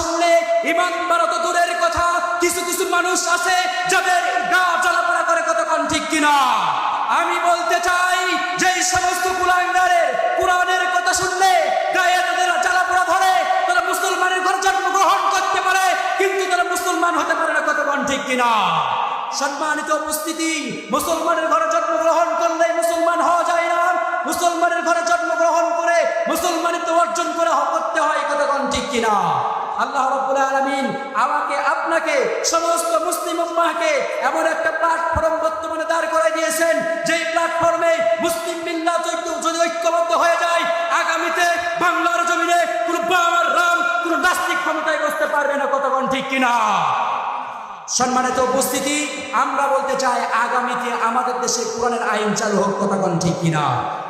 শুনলে ইমান বাড়া তো দূরের কথা। কিছু কিছু মানুষ আছে যাদের গা জ্বালাপড়া করে কতক্ষণ ঠিক কিনা। আমি বলতে চাই যে সমস্ত কুলাঙ্গারের কোরআনের কথা শুনলে গায়ে তাদের জ্বালাপোড়া ধরে, তারা মুসলমানের ঘর জন্মগ্রহণ করতে পারে, কিন্তু তারা মুসলমান হতে পারে না কতক্ষণ ঠিক কিনা। সম্মানিত উপস্থিতি, মুসলমানের ঘরে জন্মগ্রহণ করলে মুসলমান হওয়া যায় না। মুসলমানের ঘরে জন্মগ্রহণ করে মুসলমানিত্ব অর্জন করে করতে হয় কতক্ষণ ঠিক কিনা। আল্লাহ রব্বুল আলমিন আমাকে, আপনাকে, সমস্ত মুসলিম উম্মাহকে এমন একটা প্ল্যাটফর্ম বর্তমানে দাঁড় করে দিয়েছেন, যেই প্ল্যাটফর্মে মুসলিম মিল্লাত যদি ঐক্যবদ্ধ হয়ে যায়, আগামীতে বাংলার জমিনে কোন বাবার রাম, কোন নাস্তিক ক্ষমতায় বসতে পারবে না, কতক্ষণ ঠিক কিনা? সম্মানিত উপস্থিতি, আমরা বলতে চাই আগামীতে আমাদের দেশে কোরআনের আইন চালু হোক, কতক্ষণ ঠিক কিনা?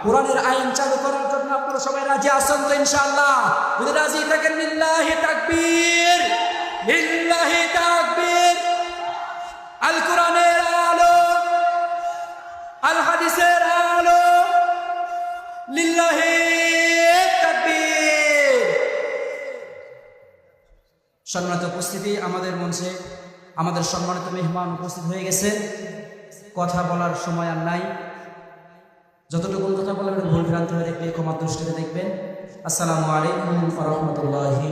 কোরআনের আইন চালু করার জন্য আপনারা সবাই রাজি আছেন তো ইনশাআল্লাহ? যদি রাজি থাকেন সম্মানিত উপস্থিতি, আমাদের মঞ্চে আমাদের সম্মানিত মেহমান উপস্থিত হয়ে গেছে কথা বলার সময় আর নাই। যতটুকু কথা বলবেন ভুল ভ্রান্ত হয়ে দেখলে ক্ষমা দৃষ্টিতে দেখবেন। আসসালামু আলাইকুম রহমতুল্লাহি